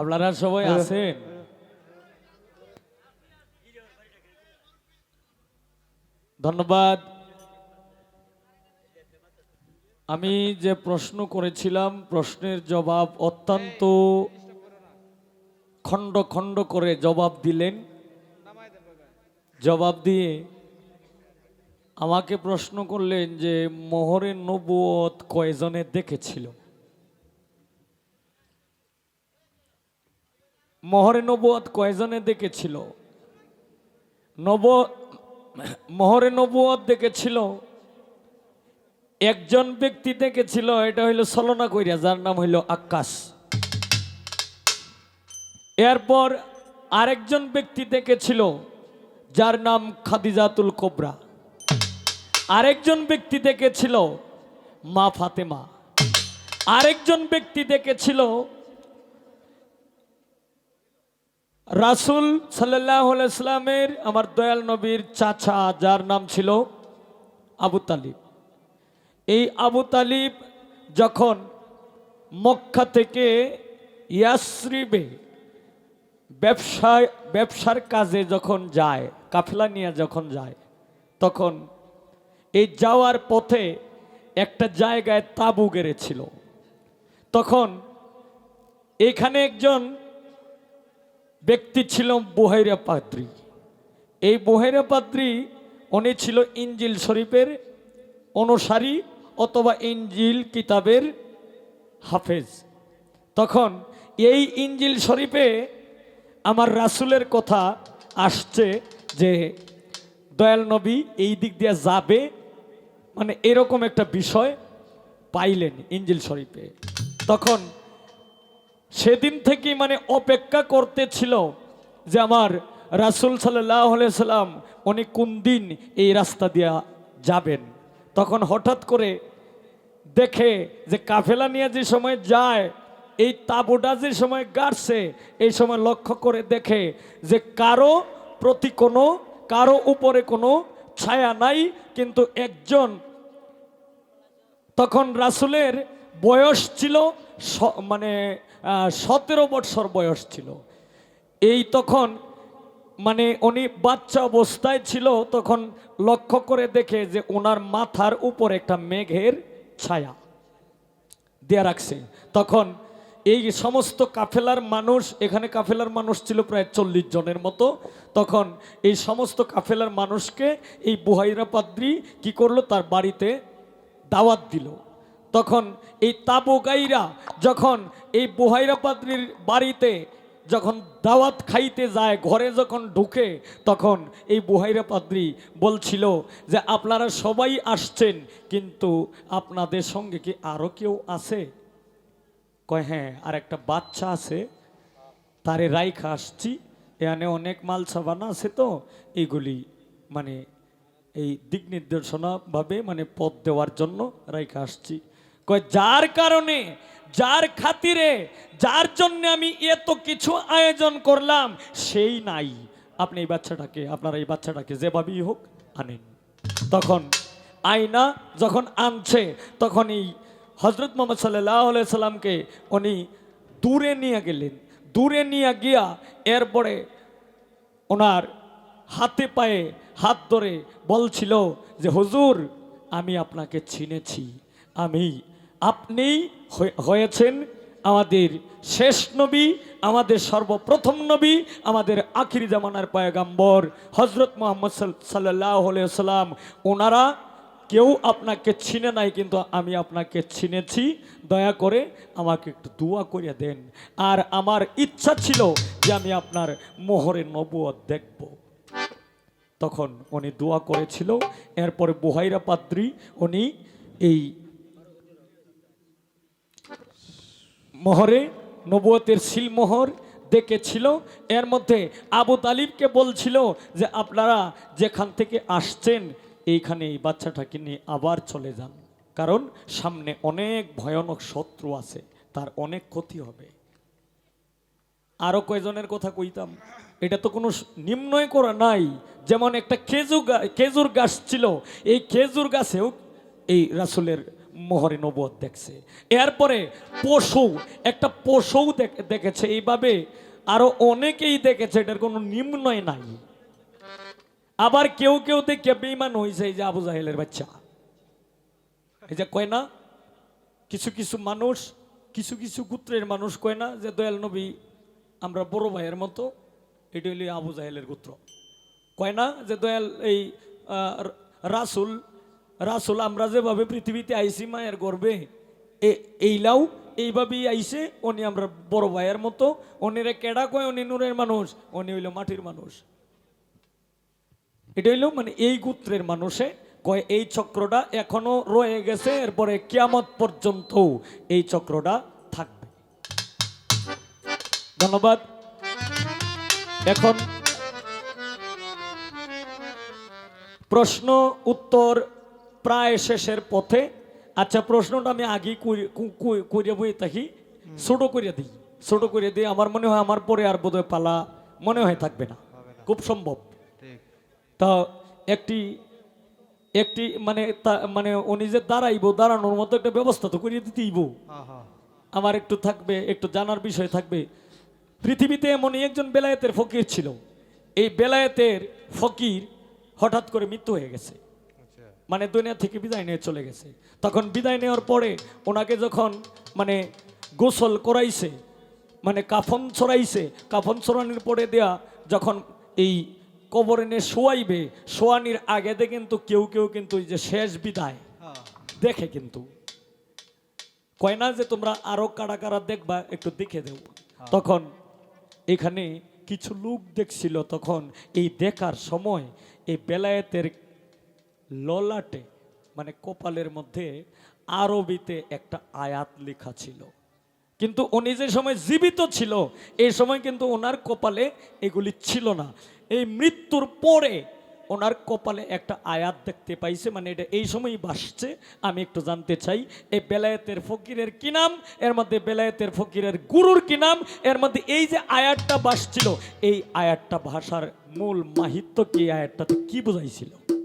আপনারা সবাই আছেন ধন্যবাদ। আমি যে প্রশ্ন করেছিলাম প্রশ্নের জবাব অত্যন্ত খণ্ড খণ্ড করে জবাব দিলেন। জবাব দিয়ে আমাকে প্রশ্ন করলেন যে মোহরের নবুয়ত কয়জনে দেখেছিল? মোহরে নবুয়ত কয়জনে দেখেছিল? নব, মোহরে নবুয়ত দেখেছিল? একজন ব্যক্তি দেখেছিল, এটা হইল সলনা কইরা, যার নাম হইল আকাশ। এরপর আরেকজন ব্যক্তি দেখেছিল, যার নাম খাদিজাতুল কোবরা। আরেকজন ব্যক্তি দেখেছিল মা ফাতেমা। আরেকজন ব্যক্তি দেখেছিল রাসুল সাল্লাহ ইসলামের আমার দয়াল নবীর চাচা, যার নাম ছিল আবু তালিব। এই আবু তালিব যখন মক্কা থেকে ইয়াসরিবে ব্যবসায়, ব্যবসার কাজে যখন যায়, কাফেলা নিয়ে যখন যায়, তখন এই যাওয়ার পথে একটা জায়গায় তাবু গেড়েছিল। তখন এখানে একজন ব্যক্তি ছিল বুহাইরা পাদ্রী। এই বুহাইরা পাদ্রী, উনি ছিল ইঞ্জিল শরীফের অনুসারী অথবা ইঞ্জিল কিতাবের হাফেজ। তখন এই ইঞ্জিল শরীফে আমার রাসুলের কথা আসছে যে, দয়াল নবী এই দিক দিয়ে যাবে মানে এরকম একটা বিষয় পাইলেন ইঞ্জিল শরীফে। তখন সেদিন থেকে মানে অপেক্ষা করতেছিল যে আমার রাসুল সাল্লাহ সাল্লাম উনি কোন দিন এই রাস্তা দিয়া যাবেন। তখন হঠাৎ করে দেখে যে কাফেলা নিয়ে যে সময় যায়, এই তাবুটা যে সময় গাড়ছে, এই সময় লক্ষ্য করে দেখে যে কারও প্রতি কোনো, কারও উপরে কোনো ছায়া নাই, কিন্তু একজন তখন রাসুলের বয়স ছিল মানে সতেরো বৎসর বয়স ছিল। এই তখন মানে উনি বাচ্চা অবস্থায় ছিল, তখন লক্ষ্য করে দেখে যে ওনার মাথার উপর একটা মেঘের ছায়া দেয়া রাখছে। তখন এই সমস্ত কাফেলার মানুষ, এখানে কাফেলার মানুষ ছিল প্রায় চল্লিশ জনের মতো, তখন এই সমস্ত কাফেলার মানুষকে এই বুহাইরা পাদ্রি কি করল? তার বাড়িতে দাওয়াত দিল। তখন এই তাবু গাইরা যখন এই বুহাইরা পাদ্রির বাড়িতে যখন দাওয়াত খাইতে যায়, ঘরে যখন ঢুকে, তখন এই বুহাইরা পাদ্রি বলছিল যে, আপনারা সবাই আসছেন, কিন্তু আপনাদের সঙ্গে কি আরও কেউ আছে? কয় হ্যাঁ আর একটা বাচ্চা আছে, তারে রাইখা আসছি, এখানে অনেক মাল সাবানা আছে তো এইগুলি মানে এই দিক নির্দেশনাভাবে মানে পথ দেওয়ার জন্য রাইখা আসছি। কয়, যার কারণে, যার খাতিরে, যার জন্য আমি এত কিছু আয়োজন করলাম, সেই নাই। আপনি এই বাচ্চাটাকে, আপনার এই বাচ্চাটাকে যেভাবেই হোক আনেন। তখন আয়না যখন আনছে, তখন এই হজরত মোহাম্মদ সাল্লাহ সাল্লামকে উনি দূরে নিয়ে গেলেন। দূরে নিয়ে গিয়া এরপরে ওনার হাতে পায়ে হাত ধরে বলছিল যে, হুজুর, আমি আপনাকে চিনেছি। আমি আপনি হয়ে- হয়েছেন আমাদের শেষ নবী, আমাদের সর্বপ্রথম নবী, আমাদের আখিরি জামানার পয়গাম্বর হজরত মোহাম্মদ সাল্লাহ সাল্লাম ওনারা কেউ আপনাকে চিনে নাই, কিন্তু আমি আপনাকে চিনেছি। দয়া করে আমাকে একটু দোয়া করিয়া দেন। আর আমার ইচ্ছা ছিল যে আমি আপনার মোহরের নবুয়ত দেখব। তখন উনি দোয়া করেছিল। এরপরে বুহাইরা পাদ্রি, উনি এই মোহরে, নবুয়তের সিলমোহর দেখেছিল। এর মধ্যে আবু তালিবকে বলছিল যে, আপনারা যেখান থেকে আসছেন, এইখানে এই বাচ্চাটাকে নিয়ে আবার চলে যান। কারণ সামনে অনেক ভয়ানক শত্রু আছে, তার অনেক ক্ষতি হবে। আরও কয়জনের কথা কইতাম, এটা তো কোনো নির্ণয় করা নাই। যেমন একটা খেজুর খেজুর গাছ ছিল, এই খেজুর গাছেও এই রাসুলের মোহরে নবুয়ত দেখছে। এরপরে পশু, একটা পশু দেখ- দেখেছে। এইভাবে আরও অনেকেই দেখেছে, এটার কোনো নিম্নয় নাই। আবার কেউ কেউ দেখে বেইমান হয়েছে এই যে আবু জাহেলের বাচ্চা। এই যে কয় না? কিছু কিছু মানুষ, কিছু কিছু গোত্রের মানুষ কয় না যে, দয়াল নবী, আমরা বড় ভাইয়ের মতো, এটা হইলে আবু জাহেলের গোত্র। কয় না যে, দয়াল, এই রাসুল রাসুল, আমরা যেভাবে পৃথিবীতে আইসি মায়ের গর্বে এইলাও এইভাবেই আইসে উনি আমরা বড় ভাইয়ের মতো, উনিরে কেডা কয়? উনি নূরের মানুষ, উনি হইল মাটির মানুষ। এটা হইল মানে এই গোত্রের মানুষে কয়, এই চক্রটা এখনও রয়ে গেছে, এরপরে কিয়ামত পর্যন্ত এই চক্রটা থাকবে। ধন্যবাদ। এখন প্রশ্ন, উত্তর প্রায় শেষের পথে। আচ্ছা প্রশ্নটা আমি আগে করিয়া বই থাকি। ছোট করিয়া দিই। ছোট করিয়া দিই আমার মনে হয় আমার পরে আর বোধহয় পালা মনে হয় থাকবে না। খুব সম্ভব। তা একটি একটি মানে মানে উনি যে দাঁড়াইবো দাঁড়ানোর মতো একটা ব্যবস্থা তো করিয়ে দিতেইব। আমার একটু থাকবে একটু জানার বিষয় থাকবে। পৃথিবীতে এমনই একজন বেলায়েতের ফকির ছিল। এই বেলায়েতের ফকির হঠাৎ করে মৃত্যু হয়ে গেছে। মানে দুনিয়া থেকে বিদায় নিয়ে চলে গেছে। তখন বিদায় নেওয়ার পরে ওনাকে যখন মানে গোসল করাইছে মানে কাফন ছড়াইছে কাফন ছড়ানোর পরে দেয়া যখন এই কবরে নিয়ে শোয়াইবে শোয়ানির আগে আগেতে কিন্তু কেউ কেউ কিন্তু এই যে শেষ বিদায় হ্যাঁ। দেখে কিন্তু। কয় না যে তোমরা আরও কারা কারা দেখবা একটু দেখে দেব তখন এখানে কিছু লোক দেখছিল তখন এই দেখার সময় এই বেলায়েতের ললাটে মানে কপালের মধ্যে আরবিতে একটা আয়াত লেখা ছিল। কিন্তু উনি যে সময় জীবিত ছিল এই সময় কিন্তু ওনার কপালে এগুলি ছিল না। এই মৃত্যুর পরে ওনার কপালে একটা আয়াত দেখতে পাইছে মানে এটা এই সময়ই বাসছে, আমি একটু জানতে চাই এই বেলায়েতের ফকিরের কি নাম? এর মধ্যে বেলায়েতের ফকিরের গুরুর কি নাম? এর মধ্যে এই যে আয়াতটা বাসছিল, এই আয়াতটা ভাষার মূল মাহিত্য কি? আয়াতটাতে কি বোঝাইছিল?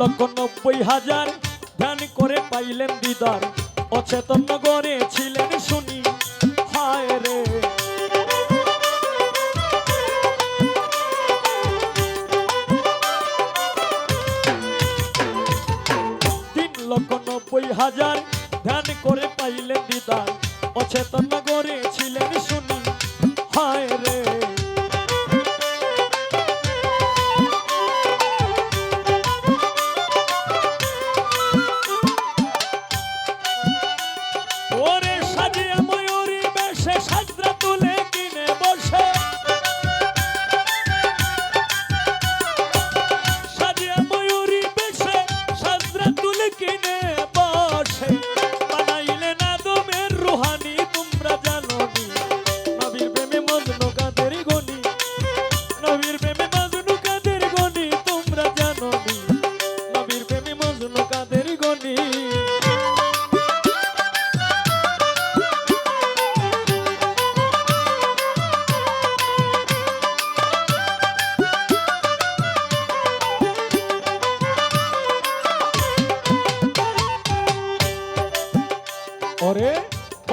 লক্ষ নব্বই হাজার। ধ্যান করে পাইলেন দিদার। অচেতন নগরে ছিলেন শুনি। হায় রে। তিন লক্ষ নব্বই হাজার। ধ্যান করে পাইলেন দিদার। অচেতন নগরে ছিলেন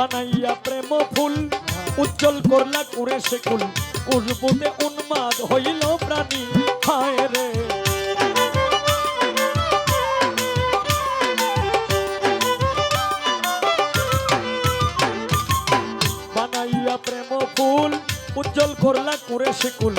বানাইয়া প্রেম ফুল, উজ্জ্বল করলা করে সে কুল। খুশবুতে উন্মাদ হইল প্রাণী, হায় রে। বানাইয়া প্রেম ফুল, উজ্জ্বল করলা করে সে কুল।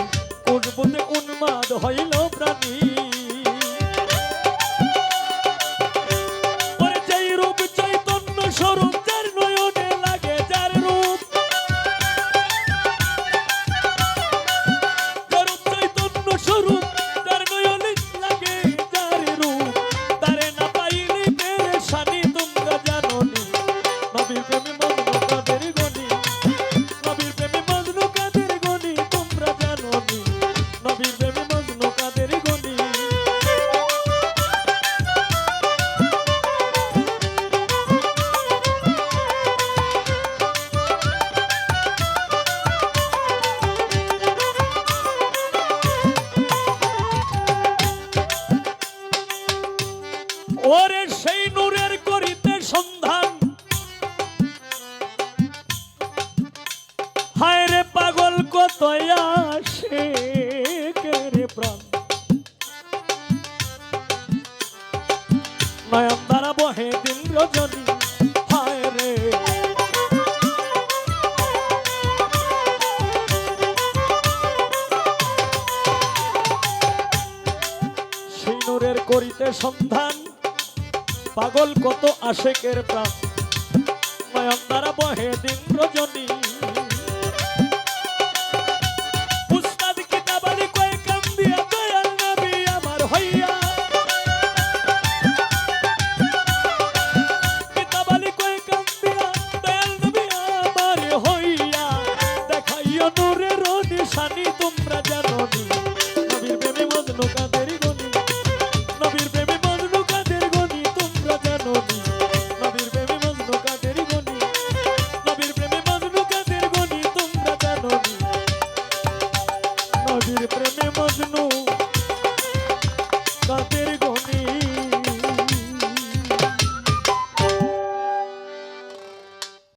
সন্ধান। পাগল কত আশেকের প্রাণ। নয়ন তারা বহে দিন রজনী।